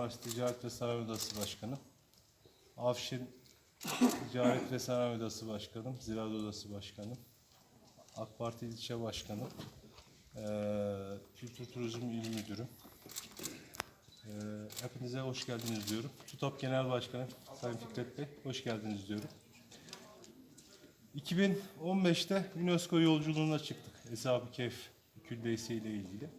Kahramanmaraş Ticaret ve Sanayi Odası Başkanı. Afşin Ticaret ve Sanayi Odası Başkanım, Ziraat Odası Başkanım, AK Parti İlçe Başkanı, eee, Kültür Turizm İl Müdürüm. Eee, hepinize hoş geldiniz diyorum. TÜTAP Genel Başkanı Sayın Fikret Bey, hoş geldiniz diyorum. 2015'te UNESCO yolculuğuna çıktık. Eshab-ı Kehf külliyesi ile ilgili.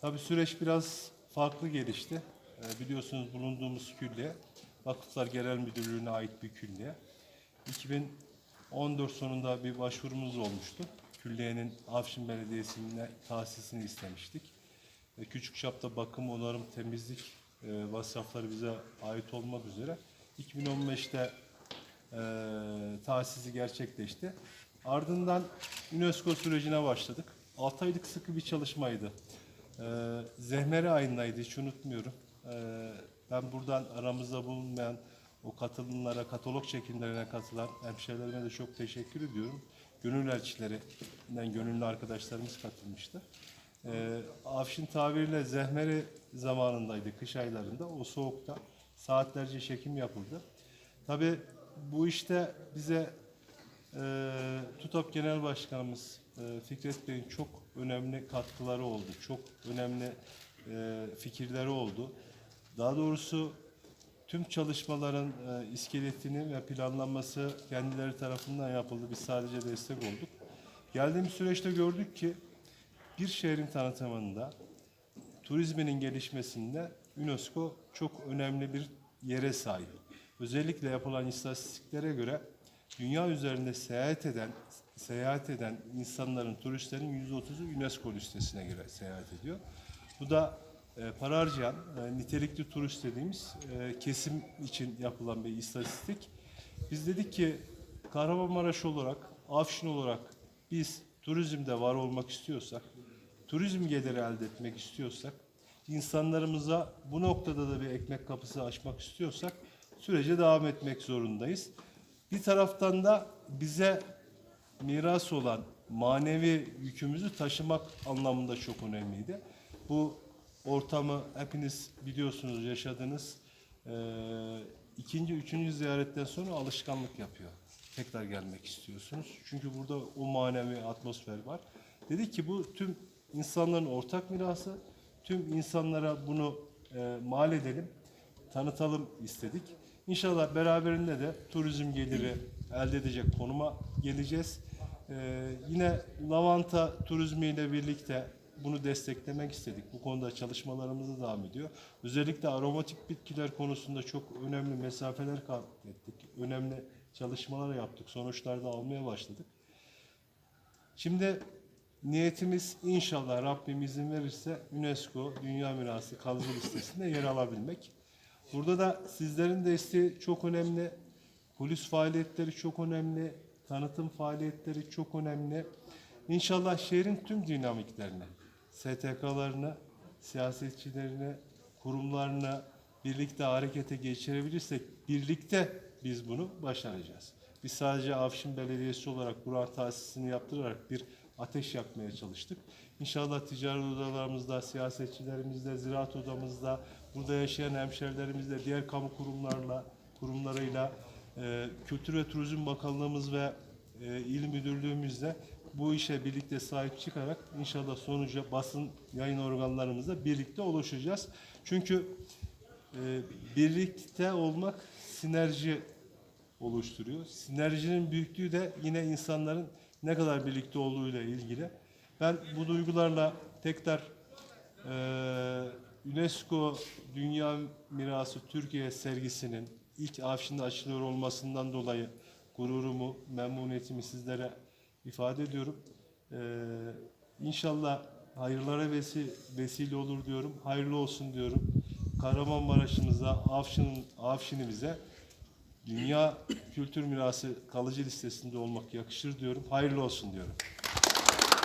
Tabii süreç biraz farklı gelişti. Ee, biliyorsunuz bulunduğumuz külliye Vakıflar Genel Müdürlüğü'ne ait bir külliye. 2014 sonunda bir başvurumuz olmuştu. Külliyenin Afşin Belediyesi'ne tahsisini istemiştik. Küçük çapta bakım, onarım, temizlik e, masrafları bize ait olmak üzere 2015'te e, tahsisi gerçekleşti. Ardından UNESCO sürecine başladık. 6 aylık sıkı bir çalışmaydı. E, Zehmeri ayındaydı, hiç unutmuyorum. E, ben buradan aramızda bulunmayan o katılımlara, katalog çekimlerine katılan hemşehrilerime de çok teşekkür ediyorum. Gönül elçilerinden gönüllü arkadaşlarımız katılmıştı. E, Afşin tabiriyle Zehmeri zamanındaydı, kış aylarında. O soğukta saatlerce çekim yapıldı. Tabii bu işte bize e, TUTAP Genel Başkanımız e, Fikret Bey'in çok önemli katkıları oldu. Çok önemli e, fikirleri oldu. Daha doğrusu tüm çalışmaların e, iskeletini ve planlanması kendileri tarafından yapıldı. Biz sadece destek olduk. Geldiğimiz süreçte gördük ki bir şehrin tanıtımında, turizminin gelişmesinde UNESCO çok önemli bir yere sahip. Özellikle yapılan istatistiklere göre dünya üzerinde seyahat eden seyahat eden insanların, turistlerin %30'u UNESCO listesine göre seyahat ediyor. Bu da e, para harcayan, e, nitelikli turist dediğimiz e, kesim için yapılan bir istatistik. Biz dedik ki Kahramanmaraş olarak, Afşin olarak biz turizmde var olmak istiyorsak, turizm geliri elde etmek istiyorsak, insanlarımıza bu noktada da bir ekmek kapısı açmak istiyorsak sürece devam etmek zorundayız. Bir taraftan da bize miras olan manevi yükümüzü taşımak anlamında çok önemliydi. Bu ortamı hepiniz biliyorsunuz, yaşadınız. Ee, ikinci, üçüncü ziyaretten sonra alışkanlık yapıyor. Tekrar gelmek istiyorsunuz. Çünkü burada o manevi atmosfer var. Dedik ki bu tüm insanların ortak mirası. Tüm insanlara bunu e, mal edelim, tanıtalım istedik. İnşallah beraberinde de turizm geliri elde edecek konuma geleceğiz. Ee, yine lavanta turizmiyle birlikte bunu desteklemek istedik. Bu konuda çalışmalarımız da devam ediyor. Özellikle aromatik bitkiler konusunda çok önemli mesafeler kat ettik. Önemli çalışmalar yaptık. Sonuçlar da almaya başladık. Şimdi niyetimiz inşallah Rabbim izin verirse UNESCO Dünya Mirası kalıcı listesinde yer alabilmek. Burada da sizlerin desteği çok önemli. Polis faaliyetleri çok önemli. Tanıtım faaliyetleri çok önemli. İnşallah şehrin tüm dinamiklerini, STK'larını, siyasetçilerini, kurumlarını birlikte harekete geçirebilirsek birlikte biz bunu başaracağız. Biz sadece Afşin Belediyesi olarak Kur'an tahsisini yaptırarak bir ateş yakmaya çalıştık. İnşallah ticaret odalarımızda, siyasetçilerimizde, ziraat odamızda, burada yaşayan hemşerilerimizle, diğer kamu kurumlarla, kurumlarıyla, e, Kültür ve Turizm Bakanlığımız ve e, İl Müdürlüğümüzle bu işe birlikte sahip çıkarak inşallah sonuca basın yayın organlarımızla birlikte ulaşacağız. Çünkü e, birlikte olmak sinerji oluşturuyor. Sinerjinin büyüklüğü de yine insanların ne kadar birlikte olduğuyla ilgili. Ben bu duygularla tekrar e, UNESCO Dünya Mirası Türkiye sergisinin ilk Afşin'de açılıyor olmasından dolayı gururumu, memnuniyetimi sizlere ifade ediyorum. E, inşallah hayırlara vesi, vesile olur diyorum. Hayırlı olsun diyorum. Kahramanmaraş'ımıza, Afşin'in Afşin'imize Dünya Kültür Mirası kalıcı listesinde olmak yakışır diyorum. Hayırlı olsun diyorum.